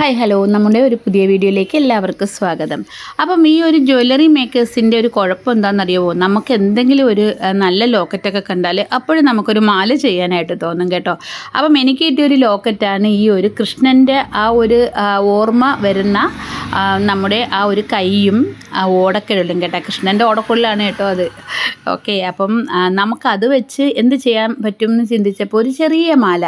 Hi hello. നമ്മുടെ ഒരു പുതിയ വീഡിയോയിലേക്ക് എല്ലാവർക്കും സ്വാഗതം. അപ്പം ഈ ഒരു ജ്വല്ലറി മേക്കേഴ്സിന്റെ ഒരു കുഴപ്പം എന്താണെന്നറിയുമോ നമുക്ക് എന്തെങ്കിലും ഒരു നല്ല ലോക്കറ്റൊക്കെ കണ്ടാൽ അപ്പോഴും നമുക്കൊരു മാല ചെയ്യാനായിട്ട് തോന്നും കേട്ടോ. അപ്പം എനിക്ക് കിട്ടിയ ഒരു ലോക്കറ്റാണ് ഈ ഒരു കൃഷ്ണന്റെ ആ ഒരു ഓർമ്മ വരുന്ന നമ്മുടെ ആ ഒരു കൈയും ആ ഓടക്കുഴലും കേട്ടോ. കൃഷ്ണന്റെ ഓടക്കുഴലാണ് കേട്ടോ അത്. ഓക്കെ അപ്പം നമുക്കത് വെച്ച് എന്ത് ചെയ്യാൻ പറ്റും എന്ന് ചിന്തിച്ചപ്പോൾ ഒരു ചെറിയ മാല.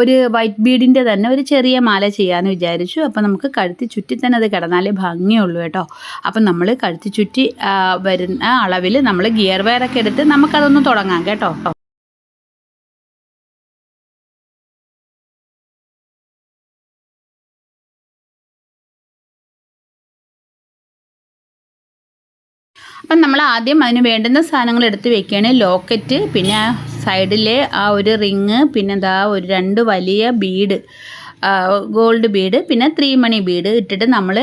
ഒരു വൈറ്റ് ബീഡിന്റെ തന്നെ ഒരു ചെറിയ മാല ചെയ്യാമെന്ന് വിചാരിച്ചു. അപ്പോൾ നമുക്ക് കഴുത്തി ചുറ്റി തന്നെ അത് കിടന്നാലേ ഭംഗിയുള്ളൂ കേട്ടോ. അപ്പം നമ്മൾ കഴുത്തി ചുറ്റി വരുന്ന അളവിൽ നമ്മൾ ഗിയർ വയറൊക്കെ എടുത്ത് നമുക്കതൊന്ന് തുടങ്ങാം കേട്ടോ. അപ്പം നമ്മൾ ആദ്യം അതിന് വേണ്ടുന്ന സാധനങ്ങൾ എടുത്ത് വെക്കുകയാണ്. ലോക്കറ്റ് പിന്നെ സൈഡിലെ ആ ഒരു റിങ് പിന്നെന്താ ഒരു രണ്ട് വലിയ ബീഡ്. ഗോൾഡ് ബീഡ് പിന്നെ ത്രീ മണി ബീഡ് ഇട്ടിട്ട് നമ്മൾ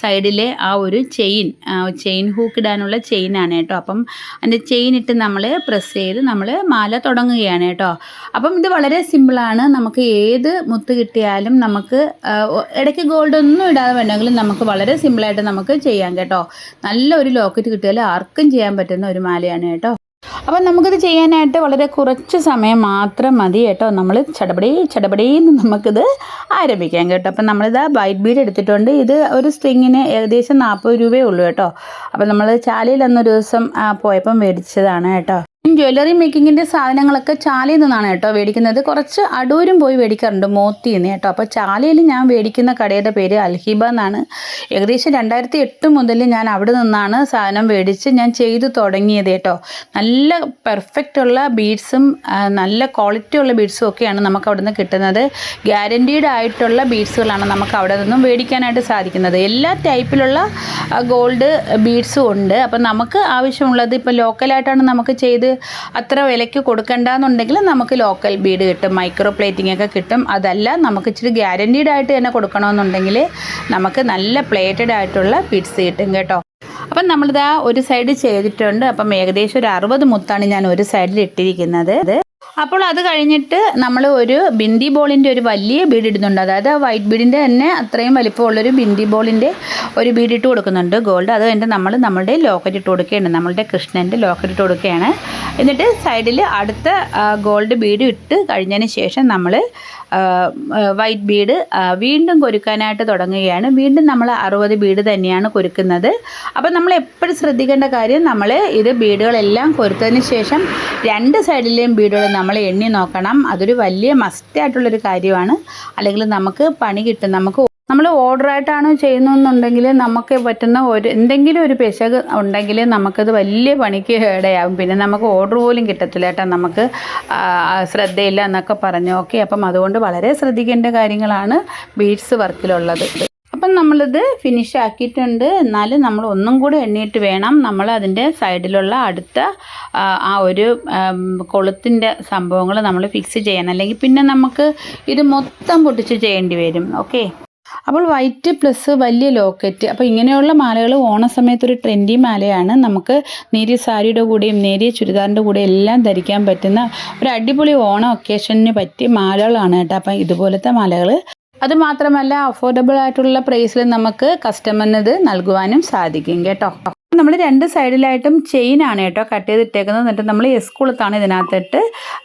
സൈഡിലെ ആ ഒരു ചെയിൻ ചെയിൻ ഹൂക്ക് ഇടാനുള്ള ചെയിനാണ് കേട്ടോ. അപ്പം അതിന്റെ ചെയിൻ ഇട്ട് നമ്മൾ പ്രസ് ചെയ്ത് നമ്മൾ മാല തുടങ്ങുകയാണ് കേട്ടോ. അപ്പം ഇത് വളരെ സിമ്പിളാണ് നമുക്ക് ഏത് മുത്ത് കിട്ടിയാലും നമുക്ക് ഇടയ്ക്ക് ഗോൾഡ് ഒന്നും ഇടാതെ വേണമെങ്കിലും നമുക്ക് വളരെ സിമ്പിളായിട്ട് നമുക്ക് ചെയ്യാം കേട്ടോ. നല്ല ഒരു ലോക്കറ്റ് കിട്ടിയാൽ ആർക്കും ചെയ്യാൻ പറ്റുന്ന ഒരു മാലയാണ് കേട്ടോ. അപ്പം നമുക്കിത് ചെയ്യാനായിട്ട് വളരെ കുറച്ച് സമയം മാത്രം മതി കേട്ടോ. നമ്മൾ ചടപടി ചടപടിന്ന് നമുക്കിത് ആരംഭിക്കാം കേട്ടോ. അപ്പം നമ്മളിത് വൈറ്റ് ബീഡ് എടുത്തിട്ടുണ്ട്. ഇത് ഒരു സ്ട്രിങ്ങിന് ഏകദേശം നാൽപ്പത് രൂപയേ ഉള്ളൂ കേട്ടോ. അപ്പം നമ്മൾ ചാലയിൽ അന്നൊരു ദിവസം പോയപ്പം മേടിച്ചതാണ് കേട്ടോ. ജ്വല്ലറി മേക്കിങ്ങിന്റെ സാധനങ്ങളൊക്കെ ചാലയിൽ നിന്നാണ് കേട്ടോ മേടിക്കുന്നത്. കുറച്ച് അടൂരും പോയി മേടിക്കാറുണ്ട് മോത്തി നിന്ന് കേട്ടോ. അപ്പോൾ ചാലയിൽ ഞാൻ മേടിക്കുന്ന കടയുടെ പേര് അൽഹിബ എന്നാണ്. ഏകദേശം രണ്ടായിരത്തി എട്ട് മുതൽ ഞാൻ അവിടെ നിന്നാണ് സാധനം മേടിച്ച് ഞാൻ ചെയ്തു തുടങ്ങിയത് കേട്ടോ. നല്ല പെർഫെക്റ്റ് ഉള്ള ബീഡ്സും നല്ല ക്വാളിറ്റി ഉള്ള ബീഡ്സും ഒക്കെയാണ് നമുക്ക് അവിടെ നിന്ന് കിട്ടുന്നത്. ഗ്യാരന്റീഡ് ആയിട്ടുള്ള ബീഡ്സുകളാണ് നമുക്ക് അവിടെ നിന്നും മേടിക്കാനായിട്ട് സാധിക്കുന്നത്. എല്ലാ ടൈപ്പിലുള്ള ഗോൾഡ് ബീഡ്സും ഉണ്ട്. അപ്പം നമുക്ക് ആവശ്യമുള്ളത് ഇപ്പോൾ ലോക്കലായിട്ടാണ് നമുക്ക് ചെയ്ത് അത്ര വിലയ്ക്ക് കൊടുക്കണ്ടെന്നുണ്ടെങ്കിൽ നമുക്ക് ലോക്കൽ ബീഡ് കിട്ടും മൈക്രോ പ്ലേറ്റിംഗ് ഒക്കെ കിട്ടും. അതല്ല നമുക്ക് ഇച്ചിരി ഗ്യാരന്റീഡ് ആയിട്ട് തന്നെ കൊടുക്കണമെന്നുണ്ടെങ്കിൽ നമുക്ക് നല്ല പ്ലേറ്റഡ് ആയിട്ടുള്ള ബീഡ്സ് കിട്ടും കേട്ടോ. അപ്പം നമ്മളിതാ ഒരു സൈഡ് ചെയ്തിട്ടുണ്ട്. അപ്പം ഏകദേശം ഒരു അറുപത് മുത്താണ് ഞാൻ ഒരു സൈഡിൽ ഇട്ടിരിക്കുന്നത്. അപ്പോൾ അത് കഴിഞ്ഞിട്ട് നമ്മൾ ഒരു ബിന്ദി ബോളിന്റെ ഒരു വലിയ ബീഡ് ഇടുന്നുണ്ട്. അതായത് ആ വൈറ്റ് ബീഡിന്റെ തന്നെ അത്രയും വലിപ്പമുള്ളൊരു ബിന്ദി ബോളിന്റെ ഒരു ബീഡ് ഇട്ട് കൊടുക്കുന്നുണ്ട്. ഗോൾഡ് അത് കഴിഞ്ഞിട്ട് നമ്മൾ നമ്മളുടെ ലോക്കറ്റ് ഇട്ട് കൊടുക്കുകയാണ്. നമ്മളുടെ കൃഷ്ണന്റെ ലോക്കറ്റ് ഇട്ട് കൊടുക്കുകയാണ്. എന്നിട്ട് സൈഡിൽ അടുത്ത ഗോൾഡ് ബീഡ് ഇട്ട് കഴിഞ്ഞതിന് ശേഷം നമ്മൾ വൈറ്റ് ബീഡ് വീണ്ടും കൊരുക്കാനായിട്ട് തുടങ്ങുകയാണ്. വീണ്ടും നമ്മൾ അറുപത് ബീഡ് തന്നെയാണ് കൊരുക്കുന്നത്. അപ്പോൾ നമ്മൾ എപ്പോഴും ശ്രദ്ധിക്കേണ്ട കാര്യം നമ്മൾ ഇത് ബീഡുകളെല്ലാം കൊരുത്തതിന് ശേഷം രണ്ട് സൈഡിലെയും ബീഡുകൾ നമ്മൾ എണ്ണി നോക്കണം. അതൊരു വലിയ മസ്റ്റായിട്ടുള്ളൊരു കാര്യമാണ്. അല്ലെങ്കിൽ നമുക്ക് പണി കിട്ടും. നമുക്ക് നമ്മൾ ഓർഡറായിട്ടാണ് ചെയ്യുന്നതെന്നുണ്ടെങ്കിൽ നമുക്ക് പറ്റുന്ന ഒരു എന്തെങ്കിലും ഒരു പിശക് ഉണ്ടെങ്കിൽ നമുക്കത് വലിയ പണിക്ക് ഇടയാകും പിന്നെ നമുക്ക് ഓർഡർ പോലും കിട്ടത്തില്ല. കേട്ടോ നമുക്ക് ശ്രദ്ധയില്ല എന്നൊക്കെ പറഞ്ഞു. ഓക്കെ അപ്പം അതുകൊണ്ട് വളരെ ശ്രദ്ധിക്കേണ്ട കാര്യങ്ങളാണ് ബീഡ്സ് വർക്കിലുള്ളത്. അപ്പം നമ്മളിത് ഫിനിഷ് ആക്കിയിട്ടുണ്ട്. എന്നാലും നമ്മൾ ഒന്നും കൂടി എണ്ണിയിട്ട് വേണം. നമ്മൾ അതിന്റെ സൈഡിലുള്ള അടുത്ത ആ ഒരു കൊളുത്തിന്റെ സംഭവങ്ങൾ നമ്മൾ ഫിക്സ് ചെയ്യണം. അല്ലെങ്കിൽ പിന്നെ നമുക്ക് ഇത് മൊത്തം പൊട്ടിച്ച് ചെയ്യേണ്ടി വരും. ഓക്കെ? അപ്പോൾ വൈറ്റ് പ്ലസ് വലിയ ലോക്കറ്റ് അപ്പോൾ ഇങ്ങനെയുള്ള മാലകൾ ഓണ സമയത്ത് ഒരു ട്രെൻഡി മാലയാണ്. നമുക്ക് നേരിയ സാരിയുടെ കൂടെയും നേരിയ ചുരിദാറിന്റെ കൂടെയും എല്ലാം ധരിക്കാൻ പറ്റുന്ന ഒരു അടിപൊളി ഓണം ഒക്കേഷന് പറ്റിയ മാലകളാണ് കേട്ടോ. അപ്പം ഇതുപോലത്തെ മാലകൾ. അതുമാത്രമല്ല അഫോർഡബിൾ ആയിട്ടുള്ള പ്രൈസിൽ നമുക്ക് കസ്റ്റമറിനത് നൽകുവാനും സാധിക്കും കേട്ടോ. നമ്മൾ രണ്ട് സൈഡിലായിട്ടും ചെയിൻ ആണ് കേട്ടോ കട്ട് ചെയ്തിട്ടേക്കുന്നത്. എന്നിട്ട് നമ്മൾ എസ് കുളത്താണ് ഇതിനകത്തിട്ട്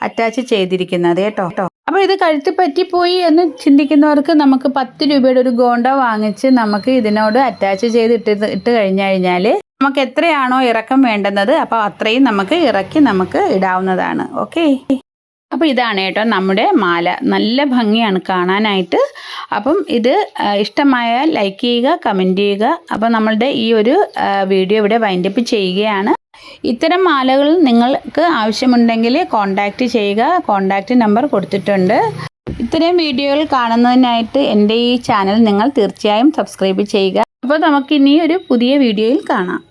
അറ്റാച്ച് ചെയ്തിരിക്കുന്നത് കേട്ടോ കേട്ടോ. അപ്പോൾ ഇത് കഴുത്ത് പറ്റിപ്പോയി എന്ന് ചിന്തിക്കുന്നവർക്ക് നമുക്ക് പത്ത് രൂപയുടെ ഒരു ഗോണ്ട വാങ്ങിച്ച് നമുക്ക് ഇതിനോട് അറ്റാച്ച് ചെയ്ത് ഇട്ട് ഇട്ട് കഴിഞ്ഞു കഴിഞ്ഞാൽ നമുക്ക് എത്രയാണോ ഇറക്കം വേണ്ടുന്നത് അപ്പോൾ അത്രയും നമുക്ക് ഇറക്കി നമുക്ക് ഇടാവുന്നതാണ്. ഓക്കെ? അപ്പോൾ ഇതാണ് കേട്ടോ നമ്മുടെ മാല. നല്ല ഭംഗിയാണ് കാണാനായിട്ട്. അപ്പം ഇത് ഇഷ്ടമായ ഇഷ്ടമായാൽ ലൈക്ക് ചെയ്യുക കമന്റ് ചെയ്യുക. അപ്പോൾ നമ്മളുടെ ഈ ഒരു വീഡിയോ ഇവിടെ വൈൻഡപ്പ് ചെയ്യുകയാണ്. ഇത്തരം മാലകൾ നിങ്ങൾക്ക് ആവശ്യമുണ്ടെങ്കിൽ കോൺടാക്റ്റ് ചെയ്യുക. കോൺടാക്റ്റ് നമ്പർ കൊടുത്തിട്ടുണ്ട്. ഇത്തരം വീഡിയോകൾ കാണുന്നതിനായിട്ട് എന്റെ ഈ ചാനൽ നിങ്ങൾ തീർച്ചയായും സബ്സ്ക്രൈബ് ചെയ്യുക. അപ്പോൾ നമുക്കിനി ഒരു പുതിയ വീഡിയോയിൽ കാണാം.